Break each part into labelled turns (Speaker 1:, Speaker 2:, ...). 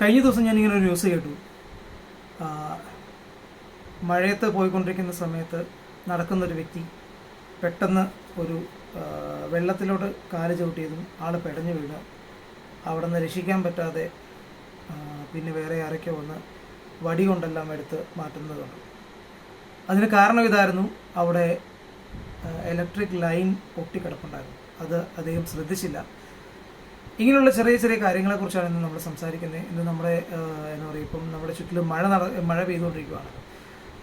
Speaker 1: കഴിഞ്ഞ ദിവസം ഞാൻ ഇങ്ങനെ ഒരു ന്യൂസ് കേട്ടു. മഴയത്ത് പോയിക്കൊണ്ടിരിക്കുന്ന സമയത്ത് നടക്കുന്നൊരു വ്യക്തി പെട്ടെന്ന് ഒരു വെള്ളത്തിലോട്ട് കാൽ ചവിട്ടിയതും ആൾ പെടഞ്ഞു വീണ്. അവിടെ നിന്ന് രക്ഷിക്കാൻ പറ്റാതെ പിന്നെ വേറെ ആരൊക്കെ വന്ന് വടി കൊണ്ടെല്ലാം എടുത്ത് മാറ്റുന്നത് അതിന് കാരണം ഇതായിരുന്നു അവിടെ ഇലക്ട്രിക് ലൈൻ പൊട്ടിക്കിടപ്പുണ്ടായിരുന്നു. അത് അദ്ദേഹം ശ്രദ്ധിച്ചില്ല. ഇങ്ങനെയുള്ള ചെറിയ ചെറിയ കാര്യങ്ങളെക്കുറിച്ചാണ് ഇന്ന് നമ്മൾ സംസാരിക്കുന്നത്. ഇന്ന് നമ്മുടെ എന്താ പറയുക ഇപ്പം നമ്മുടെ ചുറ്റിലും മഴ നട മഴ പെയ്തുകൊണ്ടിരിക്കുകയാണ്.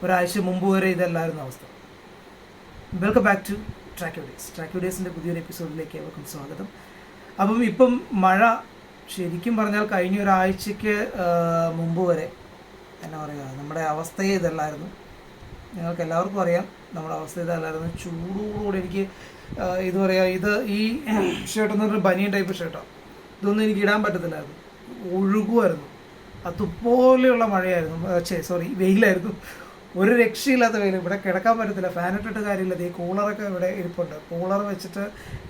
Speaker 1: ഒരാഴ്ച മുമ്പ് വരെ ഇതല്ലായിരുന്നു അവസ്ഥ. Welcome back to track days track ഡേയ്സിന്റെ പുതിയൊരു എപ്പിസോഡിലേക്ക് ഏവർക്കും സ്വാഗതം. അപ്പം ഇപ്പം മഴ ശരിക്കും പറഞ്ഞാൽ കഴിഞ്ഞ ഒരാഴ്ചയ്ക്ക് ആ, മുമ്പ് വരെ എന്നാ പറയുക നമ്മുടെ അവസ്ഥയെ ഇതല്ലായിരുന്നു. നിങ്ങൾക്ക് എല്ലാവർക്കും അറിയാം നമ്മുടെ അവസ്ഥ ഇതല്ലായിരുന്നു. ചൂടോടുകൂടി എനിക്ക് ഇത് പറയുക ഇത് ഈ ഷർട്ട് എന്ന് ബനിയൻ ടൈപ്പ് ഷർട്ടാണ് ഇതൊന്നും എനിക്ക് ഇടാൻ പറ്റത്തില്ലായിരുന്നു. ഒഴുകുമായിരുന്നു അതുപോലെയുള്ള മഴയായിരുന്നു. പക്ഷേ സോറി വെയിലായിരുന്നു. ഒരു രക്ഷയില്ലാത്ത വെയിൽ. ഇവിടെ കിടക്കാൻ പറ്റത്തില്ല. ഫാൻ ഇട്ടിട്ട് കാര്യമില്ല. ഈ കൂളറൊക്കെ ഇവിടെ ഇരിപ്പുണ്ട്. കൂളർ വെച്ചിട്ട്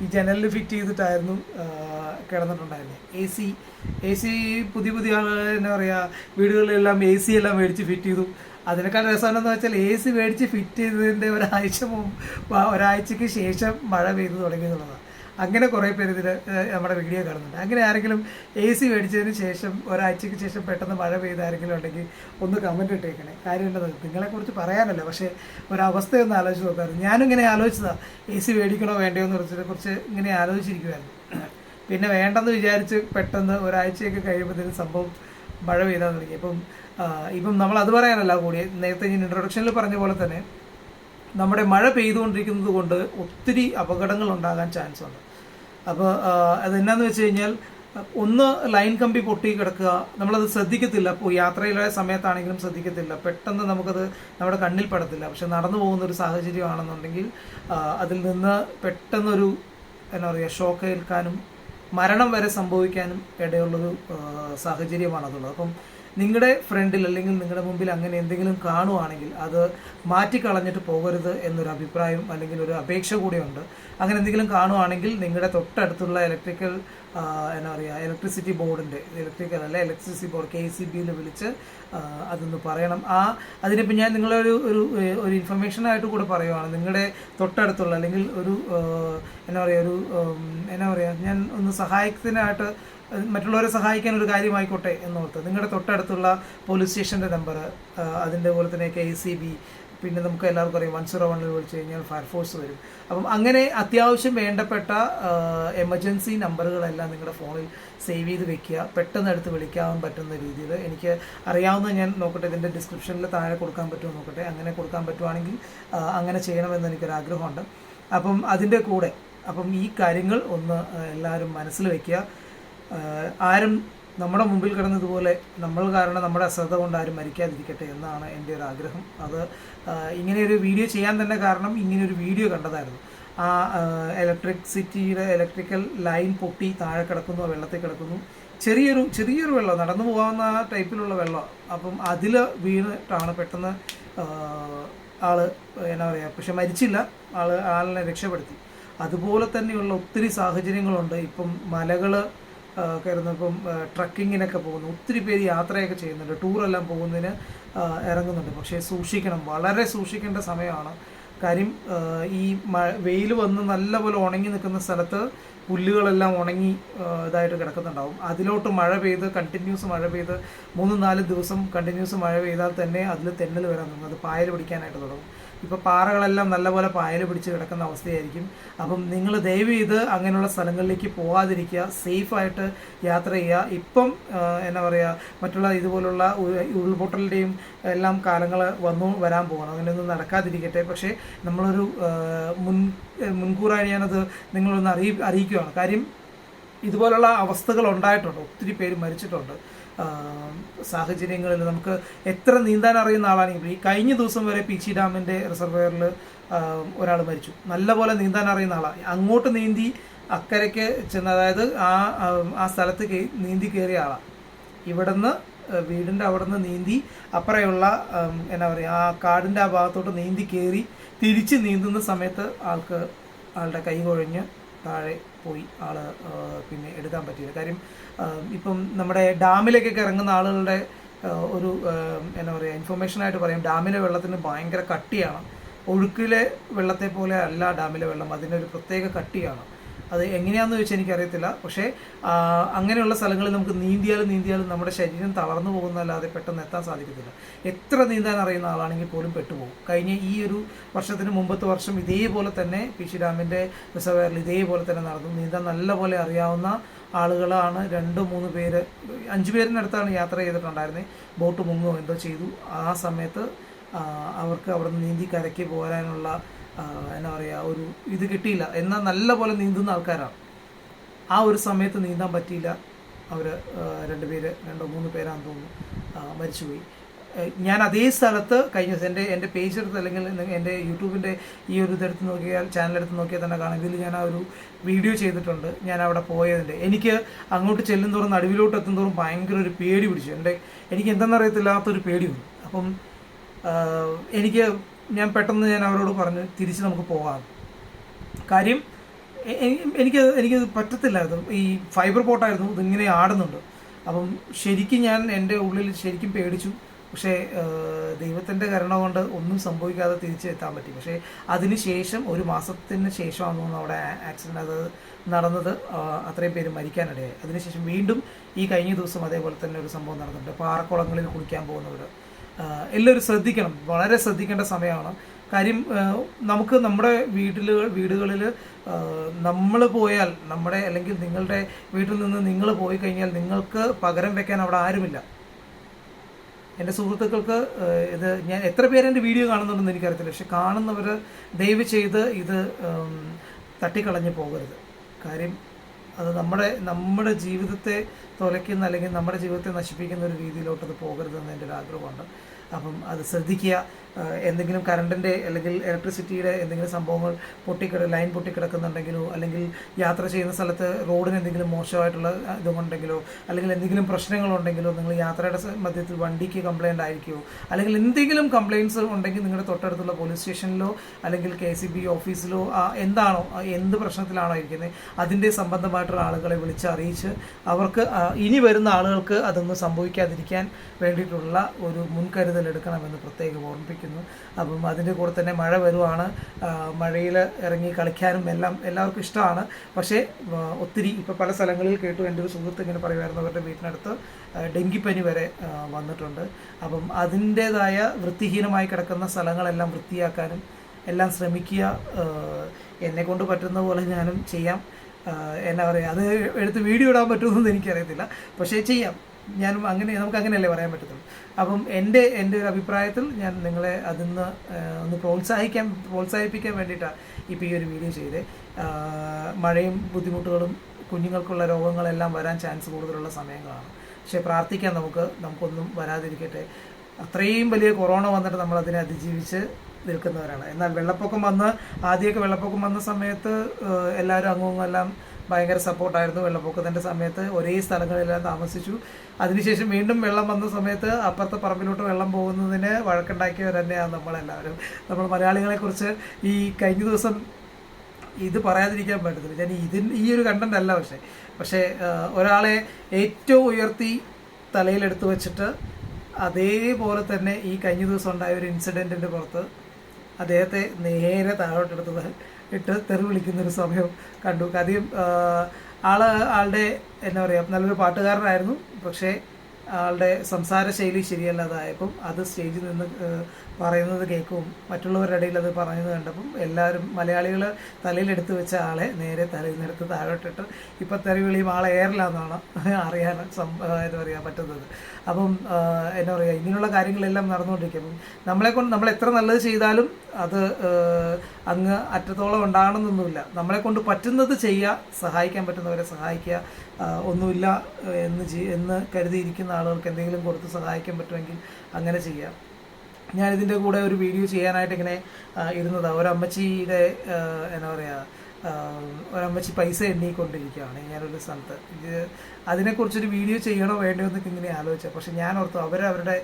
Speaker 1: ഈ ജനലിൽ ഫിറ്റ് ചെയ്തിട്ടായിരുന്നു കിടന്നിട്ടുണ്ടായിരുന്നത് എ സി എ സി പുതിയ പുതിയ എന്താ പറയുക വീടുകളിലെല്ലാം എ സി എല്ലാം മേടിച്ച് ഫിറ്റ് ചെയ്തു. അതിനേക്കാൾ രസമെന്ന് വെച്ചാൽ എ സി മേടിച്ച് ഫിറ്റ് ചെയ്തതിന്റെ ഒരാഴ്ച ഒരാഴ്ചയ്ക്ക് ശേഷം മഴ പെയ്തു തുടങ്ങി എന്നുള്ളതാണ് അങ്ങനെ കുറേ പേര് ഇതിൽ നമ്മുടെ വീഡിയോ കാണുന്നുണ്ട്. അങ്ങനെ ആരെങ്കിലും എ സി മേടിച്ചതിന് ശേഷം ഒരാഴ്ചയ്ക്ക് ശേഷം പെട്ടെന്ന് മഴ പെയ്ത ആരെങ്കിലും ഉണ്ടെങ്കിൽ ഒന്ന് കമന്റ് ഇട്ടേക്കണേ. നിങ്ങളെ നിങ്ങളെക്കുറിച്ച് പറയാനല്ല പക്ഷേ ഒരവസ്ഥയൊന്ന് ആലോചിച്ച് നോക്കാറ് ഞാനും ഇങ്ങനെ ആലോചിച്ചതാണ് എ സി മേടിക്കണോ വേണ്ടയോ എന്ന് കുറിച്ചിനെ കുറിച്ച് ഇങ്ങനെ ആലോചിച്ചിരിക്കുമായിരുന്നു പിന്നെ വേണ്ടെന്ന് വിചാരിച്ച് പെട്ടെന്ന് ഒരാഴ്ചയൊക്കെ കഴിയുമ്പോഴത്തേക്കും സംഭവം മഴ പെയ്താൽ തുടങ്ങി. ഇപ്പം ഇപ്പം നമ്മൾ അത് പറയാനല്ല കൂടി. നേരത്തെ ഞാൻ ഇൻട്രൊഡക്ഷനിൽ പറഞ്ഞ പോലെ തന്നെ നമ്മുടെ മഴ പെയ്തുകൊണ്ടിരിക്കുന്നത് കൊണ്ട് ഒത്തിരി അപകടങ്ങൾ ഉണ്ടാകാൻ ചാൻസ് ഉണ്ട്. അപ്പോൾ അതെന്നാന്ന് വെച്ച് കഴിഞ്ഞാൽ ഒന്ന് ലൈൻ കമ്പി പൊട്ടി കിടക്കുക നമ്മളത് ശ്രദ്ധിക്കത്തില്ല. ഇപ്പോൾ യാത്രയിലെ സമയത്താണെങ്കിലും ശ്രദ്ധിക്കത്തില്ല. പെട്ടെന്ന് നമുക്കത് നമ്മുടെ കണ്ണിൽ പെടത്തില്ല. പക്ഷെ നടന്നു പോകുന്ന ഒരു സാഹചര്യമാണെന്നുണ്ടെങ്കിൽ അതിൽ നിന്ന് പെട്ടെന്നൊരു എന്താ പറയുക ഷോക്ക് ഏൽക്കാനും മരണം വരെ സംഭവിക്കാനും ഇടയുള്ളൊരു സാഹചര്യമാണ് അതുള്ളത് അപ്പം നിങ്ങളുടെ ഫ്രണ്ടിൽ അല്ലെങ്കിൽ നിങ്ങളുടെ മുമ്പിൽ അങ്ങനെ എന്തെങ്കിലും കാണുവാണെങ്കിൽ അത് മാറ്റിക്കളഞ്ഞിട്ട് പോകരുത് എന്നൊരു അഭിപ്രായം അല്ലെങ്കിൽ ഒരു അപേക്ഷ കൂടിയുണ്ട്. അങ്ങനെ എന്തെങ്കിലും കാണുവാണെങ്കിൽ നിങ്ങളുടെ തൊട്ടടുത്തുള്ള ഇലക്ട്രിക്കൽ എന്നാ പറയുക ഇലക്ട്രിസിറ്റി ബോർഡിന്റെ ഇലക്ട്രിക്കൽ അല്ല ഇലക്ട്രിസിറ്റി ബോർഡ് കെ സി ബിയിൽ വിളിച്ച് അതൊന്ന് പറയണം. ആ അതിനിപ്പോൾ ഞാൻ നിങ്ങളൊരു ഒരു ഒരു ഇൻഫർമേഷനായിട്ട് കൂടെ പറയുവാണ്. നിങ്ങളുടെ തൊട്ടടുത്തുള്ള അല്ലെങ്കിൽ ഒരു എന്നാ പറയുക ഒരു എന്നാ പറയുക ഞാൻ ഒന്ന് സഹായത്തിനായിട്ട് മറ്റുള്ളവരെ സഹായിക്കാൻ ഒരു കാര്യമായിക്കോട്ടെ എന്നോർത്ത്. നിങ്ങളുടെ തൊട്ടടുത്തുള്ള പോലീസ് സ്റ്റേഷന്റെ നമ്പർ അതിന്റെ പോലെ തന്നെ കെ സി ബി പിന്നെ നമുക്ക് എല്ലാവർക്കും അറിയാം. വൺ സീറോ വണ്ണിൽ വിളിച്ചു കഴിഞ്ഞാൽ ഫയർഫോഴ്സ് വരും. അപ്പം അങ്ങനെ അത്യാവശ്യം വേണ്ടപ്പെട്ട എമർജൻസി നമ്പറുകളെല്ലാം നിങ്ങളുടെ ഫോണിൽ സേവ് ചെയ്ത് വെക്കുക. പെട്ടെന്ന് എടുത്ത് വിളിക്കാൻ പറ്റുന്ന രീതിയിൽ. എനിക്ക് അറിയാവുന്ന ഞാൻ നോക്കട്ടെ ഇതിന്റെ ഡിസ്ക്രിപ്ഷനിൽ താഴെ കൊടുക്കാൻ പറ്റുമോ നോക്കട്ടെ. അങ്ങനെ കൊടുക്കാൻ പറ്റുവാണെങ്കിൽ അങ്ങനെ ചെയ്യണമെന്ന് എനിക്കൊരാഗ്രഹമുണ്ട് അപ്പം അതിന്റെ കൂടെ അപ്പം ഈ കാര്യങ്ങൾ ഒന്ന് എല്ലാവരും മനസ്സിൽ വയ്ക്കുക ആരും നമ്മുടെ മുമ്പിൽ കിടന്നതുപോലെ നമ്മൾ കാരണം നമ്മുടെ അശ്രദ്ധ കൊണ്ട് ആരും മരിക്കാതിരിക്കട്ടെ എന്നാണ് എന്റെ ഒരു ആഗ്രഹം. അത് ഇങ്ങനെ ഒരു വീഡിയോ ചെയ്യാൻ തന്നെ കാരണം ഇങ്ങനെ ഒരു വീഡിയോ കണ്ടതായിരുന്നു. ആ ഇലക്ട്രിസിറ്റിയുടെ ഇലക്ട്രിക്കൽ ലൈൻ പൊട്ടി താഴെ കിടക്കുന്നു വെള്ളത്തിൽ കിടക്കുന്നു. ചെറിയൊരു ചെറിയൊരു വെള്ളം നടന്നു പോകാവുന്ന ആ ടൈപ്പിലുള്ള വെള്ളം. അപ്പം അതിൽ വീണിട്ടാണ് പെട്ടെന്ന് ആൾ എന്നാ പറയുക പക്ഷെ മരിച്ചില്ല. ആൾ ആളിനെ രക്ഷപ്പെടുത്തി. അതുപോലെ തന്നെയുള്ള ഒത്തിരി സാഹചര്യങ്ങളുണ്ട്. ഇപ്പം മലകൾ കയറുന്ന ഇപ്പം ട്രക്കിങ്ങിനൊക്കെ പോകുന്നു. ഒത്തിരി പേര് യാത്രയൊക്കെ ചെയ്യുന്നുണ്ട്. ടൂറെല്ലാം പോകുന്നതിന് ഇറങ്ങുന്നുണ്ട്. പക്ഷേ സൂക്ഷിക്കണം. വളരെ സൂക്ഷിക്കേണ്ട സമയമാണ്. കാര്യം ഈ മഴ വെയിൽ വന്ന് നല്ലപോലെ ഉണങ്ങി നിൽക്കുന്ന സ്ഥലത്ത് പുല്ലുകളെല്ലാം ഉണങ്ങി ഇതായിട്ട് കിടക്കുന്നുണ്ടാവും. അതിലോട്ട് മഴ പെയ്ത് കണ്ടിന്യൂസ് മഴ പെയ്ത് മൂന്ന് നാല് ദിവസം കണ്ടിന്യൂസ് മഴ പെയ്താൽ തന്നെ അതിൽ തെന്നൽ വരാൻ തുടങ്ങും. അത് പായൽ പിടിക്കാനായിട്ട് തുടങ്ങും. ഇപ്പോൾ പാറകളെല്ലാം നല്ലപോലെ പായൽ പിടിച്ച് കിടക്കുന്ന അവസ്ഥയായിരിക്കും. അപ്പം നിങ്ങൾ ദയവ് ചെയ്ത് അങ്ങനെയുള്ള സ്ഥലങ്ങളിലേക്ക് പോകാതിരിക്കുക സേഫായിട്ട് യാത്ര ചെയ്യുക. ഇപ്പം എന്താ പറയുക മറ്റുള്ള ഇതുപോലുള്ള ഉരുൾപൊട്ടലിന്റെയും എല്ലാം കാലങ്ങൾ വന്നു വരാൻ പോകണം അങ്ങനെയൊന്നും നടക്കാതിരിക്കട്ടെ. പക്ഷേ നമ്മളൊരു മുൻ മുൻകൂറായി ഞാനത് നിങ്ങളൊന്ന് അറിയി അറിയിക്കുകയാണ്. കാര്യം ഇതുപോലുള്ള അവസ്ഥകൾ ഉണ്ടായിട്ടുണ്ട്. ഒത്തിരി പേര് മരിച്ചിട്ടുണ്ട്. സാഹചര്യങ്ങളിൽ നമുക്ക് എത്ര നീന്താൻ അറിയുന്ന ആളാണെങ്കിൽ ഈ കഴിഞ്ഞ ദിവസം വരെ പീച്ചി ഡാമിന്റെ റിസർവയറിൽ ഒരാൾ മരിച്ചു. നല്ലപോലെ നീന്താൻ അറിയുന്ന ആളാണ് അങ്ങോട്ട് നീന്തി അക്കരയ്ക്ക് ചെന്ന് അതായത് ആ ആ സ്ഥലത്ത് നീന്തി കയറിയ ആളാണ് ഇവിടുന്ന് വീടിന്റെ അവിടുന്ന് നീന്തി അപ്പുറയുള്ള എന്താ പറയുക ആ കാടിന്റെ ആ ഭാഗത്തോട്ട് നീന്തി കയറി തിരിച്ച് നീന്തുന്ന സമയത്ത് ആൾക്ക് ആളുടെ കൈ കൊഴിഞ്ഞ് താഴെ പോയി ആൾ പിന്നെ എടുക്കാൻ പറ്റിയില്ല. കാര്യം ഇപ്പം നമ്മുടെ ഡാമിലേക്കൊക്കെ ഇറങ്ങുന്ന ആളുകളുടെ ഒരു എന്താ പറയുക ഇൻഫർമേഷനായിട്ട് പറയും ഡാമിലെ വെള്ളത്തിന് ഭയങ്കര കട്ടിയാണ്. ഒഴുക്കിലെ വെള്ളത്തെ പോലെ അല്ല ഡാമിലെ വെള്ളം അതിനൊരു പ്രത്യേക കട്ടിയാണ്. അത് എങ്ങനെയാണെന്ന് ചോദിച്ചാൽ എനിക്കറിയത്തില്ല. പക്ഷേ അങ്ങനെയുള്ള സ്ഥലങ്ങളിൽ നമുക്ക് നീന്തിയാലും നീന്തിയാലും നമ്മുടെ ശരീരം തളർന്നു പോകുന്നതല്ലാതെ പെട്ടെന്ന് എത്താൻ സാധിക്കത്തില്ല. എത്ര നീന്താൻ അറിയുന്ന ആളാണെങ്കിൽ പോലും പെട്ടുപോകും. കഴിഞ്ഞ ഈ ഒരു വർഷത്തിന് മുമ്പത്തെ വർഷം ഇതേപോലെ തന്നെ പി സി ഡാമിന്റെ റിസർവയറിൽ ഇതേപോലെ തന്നെ നടന്നു. നീന്താൻ നല്ലപോലെ അറിയാവുന്ന ആളുകളാണ് രണ്ട് മൂന്ന് പേര്. അഞ്ച് പേരിനടുത്താണ് യാത്ര ചെയ്തിട്ടുണ്ടായിരുന്നത് ബോട്ട് മുങ്ങോ എന്തോ ചെയ്തു. ആ സമയത്ത് അവർക്ക് അവിടെ നീന്തി കരയ്ക്ക് പോരാനുള്ള എന്നാ പറയുക ഒരു ഇത് കിട്ടിയില്ല. എന്നാൽ നല്ല പോലെ നീന്തുന്ന ആൾക്കാരാണ് ആ ഒരു സമയത്ത് നീന്താൻ പറ്റിയില്ല. അവർ രണ്ടുപേര് രണ്ടോ മൂന്ന് പേരാന്ന് തോന്നുന്നു മരിച്ചുപോയി. ഞാൻ അതേ സ്ഥലത്ത് കഴിഞ്ഞ ദിവസം എന്റെ എന്റെ പേജ് എടുത്ത് അല്ലെങ്കിൽ എന്റെ യൂട്യൂബിന്റെ ഈ ഒരു ഇതെടുത്ത് നോക്കിയാൽ ചാനൽ എടുത്ത് നോക്കിയാൽ തന്നെ കാണാം. ഇതിൽ ഞാൻ ആ ഒരു വീഡിയോ ചെയ്തിട്ടുണ്ട്. ഞാൻ അവിടെ പോയതിന്റെ. എനിക്ക് അങ്ങോട്ട് ചെല്ലും തോറും നടുവിലോട്ട് എത്തും തോറും ഭയങ്കര ഒരു പേടി പിടിച്ചു. എന്റെ എനിക്ക് എന്തെന്നറിയത്തില്ലാത്തൊരു പേടി വന്നു. അപ്പം എനിക്ക് ഞാൻ പെട്ടെന്ന് ഞാൻ അവരോട് പറഞ്ഞു തിരിച്ച് നമുക്ക് പോകാം. കാര്യം എനിക്ക് എനിക്ക് പറ്റത്തില്ലായിരുന്നു. ഈ ഫൈബർ പോട്ടായിരുന്നു ഇതിങ്ങനെ ആടുന്നുണ്ട്. അപ്പം ശരിക്കും ഞാൻ എന്റെ ഉള്ളിൽ ശരിക്കും പേടിച്ചു. പക്ഷേ ദൈവത്തിന്റെ കരുണ കൊണ്ട് ഒന്നും സംഭവിക്കാതെ തിരിച്ചെത്താൻ പറ്റി. പക്ഷേ അതിന് ശേഷം ഒരു മാസത്തിന് ശേഷമാണ് തോന്നുന്നു അവിടെ ആക്സിഡന്റ് അത് നടന്നത്. അത്രയും പേര് മരിക്കാനിടയായി. അതിനുശേഷം വീണ്ടും ഈ കഴിഞ്ഞ ദിവസം അതേപോലെ തന്നെ ഒരു സംഭവം നടന്നിട്ടുണ്ട്. പാറക്കുളങ്ങളിൽ കുളിക്കാൻ പോകുന്നവർ എല്ലാവരും ശ്രദ്ധിക്കണം. വളരെ ശ്രദ്ധിക്കേണ്ട സമയമാണ്. കാര്യം നമുക്ക് നമ്മുടെ വീട്ടിൽ വീടുകളിൽ നമ്മൾ പോയാൽ നമ്മുടെ അല്ലെങ്കിൽ നിങ്ങളുടെ വീട്ടിൽ നിന്ന് നിങ്ങൾ പോയി കഴിഞ്ഞാൽ നിങ്ങൾക്ക് പകരം വെക്കാൻ അവിടെ ആരുമില്ല. എന്റെ സുഹൃത്തുക്കൾക്ക് ഇത് ഞാൻ എത്ര പേരെന്റെ വീഡിയോ കാണുന്നുണ്ടെന്ന് എനിക്കറിയത്തില്ല. പക്ഷെ കാണുന്നവർ ദയവ് ചെയ്ത് ഇത് തട്ടിക്കളഞ്ഞ് പോകരുത്. കാര്യം അത് നമ്മുടെ നമ്മുടെ ജീവിതത്തെ തുലയ്ക്കുന്ന അല്ലെങ്കിൽ നമ്മുടെ ജീവിതത്തെ നശിപ്പിക്കുന്ന ഒരു രീതിയിലോട്ട് അത് പോകരുതെന്ന് എന്റെ ഒരു ആഗ്രഹമുണ്ട്. അപ്പം അത് ശ്രദ്ധിക്കുക. എന്തെങ്കിലും കറണ്ടിന്റെ അല്ലെങ്കിൽ ഇലക്ട്രിസിറ്റിയുടെ എന്തെങ്കിലും സംഭവങ്ങൾ പൊട്ടിക്കിട ലൈൻ പൊട്ടിക്കിടക്കുന്നുണ്ടെങ്കിലോ അല്ലെങ്കിൽ യാത്ര ചെയ്യുന്ന സ്ഥലത്ത് റോഡിന് എന്തെങ്കിലും മോശമായിട്ടുള്ള ഇതുണ്ടെങ്കിലോ അല്ലെങ്കിൽ എന്തെങ്കിലും പ്രശ്നങ്ങളുണ്ടെങ്കിലോ നിങ്ങൾ യാത്രയുടെ മധ്യത്തിൽ വണ്ടിക്ക് കംപ്ലൈന്റ് ആയിരിക്കുമോ അല്ലെങ്കിൽ എന്തെങ്കിലും കംപ്ലയിൻസ് ഉണ്ടെങ്കിൽ നിങ്ങളുടെ തൊട്ടടുത്തുള്ള പോലീസ് സ്റ്റേഷനിലോ അല്ലെങ്കിൽ കെ സി ബി ഓഫീസിലോ എന്താണോ എന്ത് പ്രശ്നത്തിലാണോ ഇരിക്കുന്നത് അതിന്റെ സംബന്ധമായിട്ടുള്ള ആളുകളെ വിളിച്ച് അറിയിച്ച് അവർക്ക് ഇനി വരുന്ന ആളുകൾക്ക് അതൊന്നും സംഭവിക്കാതിരിക്കാൻ വേണ്ടിയിട്ടുള്ള ഒരു മുൻകരുതൽ എടുക്കണമെന്ന് പ്രത്യേകം ഓർമ്മിപ്പിക്കുന്നു. അപ്പം അതിന്റെ കൂടെ തന്നെ മഴ വരുവാണ്. മഴയിൽ ഇറങ്ങി കളിക്കാനും എല്ലാം എല്ലാവർക്കും ഇഷ്ടമാണ്. പക്ഷേ ഒത്തിരി ഇപ്പോൾ പല സ്ഥലങ്ങളിൽ കേട്ടു എന്റെ ഒരു സുഹൃത്ത് ഇങ്ങനെ പറയുമായിരുന്നു അവരുടെ വീട്ടിനടുത്ത് ഡെങ്കിപ്പനി വരെ വന്നിട്ടുണ്ട്. അപ്പം അതിന്റേതായ വൃത്തിഹീനമായി കിടക്കുന്ന സ്ഥലങ്ങളെല്ലാം വൃത്തിയാക്കാനും എല്ലാം ശ്രമിക്കുക എന്നെ കൊണ്ട് പറ്റുന്ന പോലെ ഞാനും ചെയ്യാം. എന്നാ പറയുക അത് എടുത്ത് വീഡിയോ ഇടാൻ പറ്റുമെന്നൊന്നും എനിക്കറിയത്തില്ല. പക്ഷേ ചെയ്യാം. ഞാനും അങ്ങനെ നമുക്ക് അങ്ങനെയല്ലേ പറയാൻ പറ്റത്തുള്ളൂ. അപ്പം എന്റെ എന്റെ ഒരു അഭിപ്രായത്തിൽ ഞാൻ നിങ്ങളെ അതിന്ന് ഒന്ന് പ്രോത്സാഹിക്കാൻ പ്രോത്സാഹിപ്പിക്കാൻ വേണ്ടിയിട്ടാണ് ഇപ്പോൾ ഈ ഒരു വീഡിയോ ചെയ്ത്. മഴയും ബുദ്ധിമുട്ടുകളും കുഞ്ഞുങ്ങൾക്കുള്ള രോഗങ്ങളെല്ലാം വരാൻ ചാൻസ് കൂടുതലുള്ള സമയങ്ങളാണ്. പക്ഷേ പ്രാർത്ഥിക്കാൻ നമുക്ക് നമുക്കൊന്നും വരാതിരിക്കട്ടെ. അത്രയും വലിയ കൊറോണ വന്നിട്ട് നമ്മൾ അതിനെ അതിജീവിച്ച് നിൽക്കുന്നവരാണ്. എന്നാൽ വെള്ളപ്പൊക്കം വന്ന് ആദ്യമൊക്കെ വെള്ളപ്പൊക്കം വന്ന സമയത്ത് എല്ലാവരും അങ്ങും എല്ലാം ഭയങ്കര സപ്പോർട്ടായിരുന്നു വെള്ളപ്പൊക്കത്തിന്റെ സമയത്ത്. ഒരേ സ്ഥലങ്ങളിലെല്ലാം താമസിച്ചു. അതിനുശേഷം വീണ്ടും വെള്ളം വന്ന സമയത്ത് അപ്പുറത്തെ പറമ്പിലോട്ട് വെള്ളം പോകുന്നതിന് വഴക്കുണ്ടാക്കിയവർ തന്നെയാണ് നമ്മളെല്ലാവരും. നമ്മൾ മലയാളികളെക്കുറിച്ച് ഈ കഴിഞ്ഞ ദിവസം ഇത് പറയാതിരിക്കാൻ പറ്റത്തില്ല. ഞാൻ ഇതിന് ഈ ഒരു കണ്ടന്റ് അല്ല പക്ഷേ. പക്ഷേ ഒരാളെ ഏറ്റവും ഉയർത്തി തലയിലെടുത്ത് വെച്ചിട്ട് അതേപോലെ തന്നെ ഈ കഴിഞ്ഞ ദിവസം ഉണ്ടായ ഒരു ഇൻസിഡന്റിന്റെ പുറത്ത് അദ്ദേഹത്തെ നേരെ താഴോട്ടെടുത്തത് ഇട്ട് തെറി വിളിക്കുന്ന ഒരു സമയം കണ്ടു. കാര്യം ആൾ ആളുടെ എന്താ പറയുക നല്ലൊരു പാട്ടുകാരനായിരുന്നു. പക്ഷേ ആളുടെ സംസാര ശൈലി ശരിയല്ലാതായപ്പം അത് സ്റ്റേജിൽ നിന്ന് പറയുന്നത് കേൾക്കും. മറ്റുള്ളവരുടെ ഇടയിൽ അത് പറയുന്നത് കണ്ടപ്പം എല്ലാവരും മലയാളികൾ തലയിലെടുത്ത് വെച്ച ആളെ നേരെ തലയിൽ നിന്നെടുത്ത് താഴോട്ടിട്ട് ഇപ്പം തെറി വിളിയും ആളെ എയറിലാണെന്നാണ് അറിയാൻ എന്താ പറയുക പറ്റുന്നത്. അപ്പം എന്താ പറയുക ഇങ്ങനെയുള്ള കാര്യങ്ങളെല്ലാം നടന്നുകൊണ്ടിരിക്കും. നമ്മളെക്കൊണ്ട് നമ്മളെ കൊണ്ട് നമ്മൾ എത്ര നല്ലത് ചെയ്താലും അത് അങ്ങ് അറ്റത്തോളം ഉണ്ടാകണമെന്നൊന്നുമില്ല. നമ്മളെ കൊണ്ട് പറ്റുന്നത് ചെയ്യുക സഹായിക്കാൻ പറ്റുന്നവരെ സഹായിക്കുക ഒന്നുമില്ല എന്ന് എന്ന് കരുതിയിരിക്കുന്ന ആളുകൾക്ക് എന്തെങ്കിലും കൊടുത്ത് സഹായിക്കാൻ പറ്റുമെങ്കിൽ അങ്ങനെ ചെയ്യാം. ഞാനിതിന്റെ കൂടെ ഒരു വീഡിയോ ചെയ്യാനായിട്ട് ഇങ്ങനെ ഇരുന്നതാണ് ഒരമ്മച്ചിയുടെ എന്നാ പറയുക ഒരമ്മച്ചി പൈസ എണ്ണിക്കൊണ്ടിരിക്കുകയാണ് ഞാനൊരു സ്ഥലത്ത്. ഇത് അതിനെക്കുറിച്ചൊരു വീഡിയോ ചെയ്യണോ വേണ്ടോ എന്നൊക്കെ ഇങ്ങനെ ആലോചിച്ചത് പക്ഷെ ഞാൻ ഓർത്തു അവരവരുടെ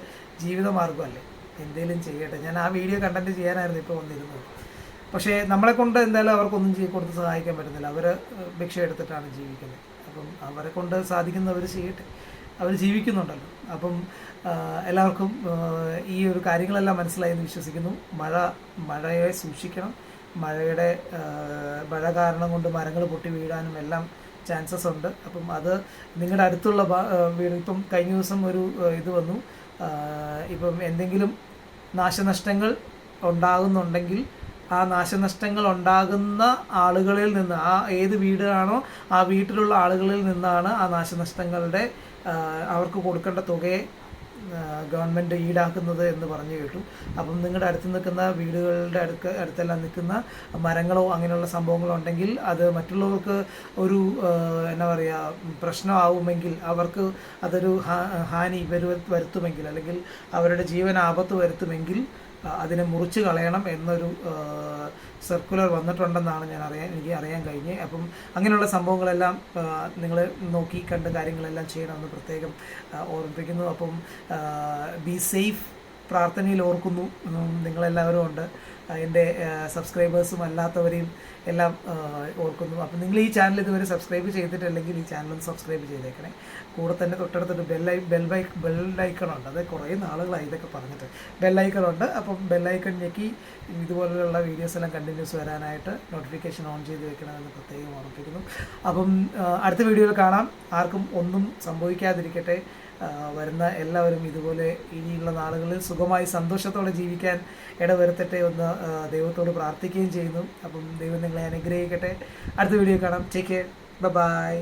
Speaker 1: ജീവിത മാർഗമല്ലേ എന്തെങ്കിലും ചെയ്യട്ടെ. ഞാൻ ആ വീഡിയോ കണ്ടന്റ് ചെയ്യാനായിരുന്നു ഇപ്പോൾ വന്നിരുന്നത്. പക്ഷേ നമ്മളെ കൊണ്ട് എന്തായാലും അവർക്കൊന്നും ചെയ്ത് കൊടുത്ത് സഹായിക്കാൻ പറ്റുന്നില്ല. അവർ ഭിക്ഷ എടുത്തിട്ടാണ് ജീവിക്കുന്നത്. അപ്പം അവരെ കൊണ്ട് സാധിക്കുന്നവർ ചെയ്യട്ടെ. അവർ ജീവിക്കുന്നുണ്ടല്ലോ. അപ്പം എല്ലാവർക്കും ഈ ഒരു കാര്യങ്ങളെല്ലാം മനസ്സിലായി എന്ന് വിശ്വസിക്കുന്നു. മഴ മഴയെ സൂക്ഷിക്കണം. മഴയുടെ മഴ കാരണം കൊണ്ട് മരങ്ങൾ പൊട്ടി വീഴാനും എല്ലാം ചാൻസസ് ഉണ്ട്. അപ്പം അത് നിങ്ങളുടെ അടുത്തുള്ള വീട് ഇപ്പം കഴിഞ്ഞ ദിവസം ഒരു ഇത് വന്നു. ഇപ്പം എന്തെങ്കിലും നാശനഷ്ടങ്ങൾ ഉണ്ടാകുന്നുണ്ടെങ്കിൽ ആ നാശനഷ്ടങ്ങൾ ഉണ്ടാകുന്ന ആളുകളിൽ നിന്ന് ആ ഏത് വീടാണോ ആ വീട്ടിലുള്ള ആളുകളിൽ നിന്നാണ് ആ നാശനഷ്ടങ്ങളുടെ അവർക്ക് കൊടുക്കേണ്ട തുകയെ ഗവൺമെന്റ് ഈടാക്കുന്നത് എന്ന് പറഞ്ഞു കേട്ടു. അപ്പം നിങ്ങളുടെ അടുത്ത് നിൽക്കുന്ന വീടുകളുടെ അടുക്ക അടുത്തെല്ലാം നിൽക്കുന്ന മരങ്ങളോ അങ്ങനെയുള്ള സംഭവങ്ങളോ ഉണ്ടെങ്കിൽ അത് മറ്റുള്ളവർക്ക് ഒരു എന്നാ പറയുക പ്രശ്നമാവുമെങ്കിൽ അവർക്ക് അതൊരു ഹാനി വരു വരുത്തുമെങ്കിൽ അല്ലെങ്കിൽ അവരുടെ ജീവൻ ആപത്ത് വരുത്തുമെങ്കിൽ അതിനെ മുറിച്ച് കളയണം എന്നൊരു സർക്കുലർ വന്നിട്ടുണ്ടെന്നാണ് ഞാൻ അറിയാൻ എനിക്ക് അറിയാൻ കഴിഞ്ഞ്. അപ്പം അങ്ങനെയുള്ള സംഭവങ്ങളെല്ലാം നിങ്ങൾ നോക്കി കണ്ട് കാര്യങ്ങളെല്ലാം ചെയ്യണമെന്ന് പ്രത്യേകം ഓർമ്മിപ്പിക്കുന്നു. അപ്പം ബി സേഫ് പ്രാർത്ഥനയിൽ ഓർക്കുന്നു. നിങ്ങളെല്ലാവരും ഉണ്ട്. എന്റെ സബ്സ്ക്രൈബേഴ്സും അല്ലാത്തവരെയും എല്ലാം ഓർക്കുന്നു. അപ്പം നിങ്ങൾ ഈ ചാനൽ ഇതുവരെ സബ്സ്ക്രൈബ് ചെയ്തിട്ടില്ലെങ്കിൽ ഈ ചാനൽ സബ്സ്ക്രൈബ് ചെയ്തേക്കണേ. കൂടെ തന്നെ തൊട്ടടുത്തൊരു ബെല്ലൈ ബെൽ ബൈ ബെൽ ഐക്കൺ ഉണ്ട്. അത് കുറേ നാളുകളായി ഇതൊക്കെ പറഞ്ഞിട്ട്. ബെല്ലൈക്കണുണ്ട് അപ്പം ബെല്ലൈക്കൺ ഞെക്കി ഇതുപോലെയുള്ള വീഡിയോസ് എല്ലാം കണ്ടിന്യൂസ് വരാനായിട്ട് നോട്ടിഫിക്കേഷൻ ഓൺ ചെയ്ത് വെക്കണമെന്ന് പ്രത്യേകം ഓർമ്മിപ്പിക്കുന്നു. അപ്പം അടുത്ത വീഡിയോയിൽ കാണാം. ആർക്കും ഒന്നും സംഭവിക്കാതിരിക്കട്ടെ. വരുന്ന എല്ലാവരും ഇതുപോലെ ഇനിയുള്ള നാളുകളിൽ സുഖമായി സന്തോഷത്തോടെ ജീവിക്കാൻ ഇടവരുത്തട്ടെ എന്ന് ദൈവത്തോട് പ്രാർത്ഥിക്കുകയും ചെയ്യുന്നു. അപ്പം ദൈവം നിങ്ങളെ അനുഗ്രഹിക്കട്ടെ. അടുത്ത വീഡിയോ കാണാം. Take care bye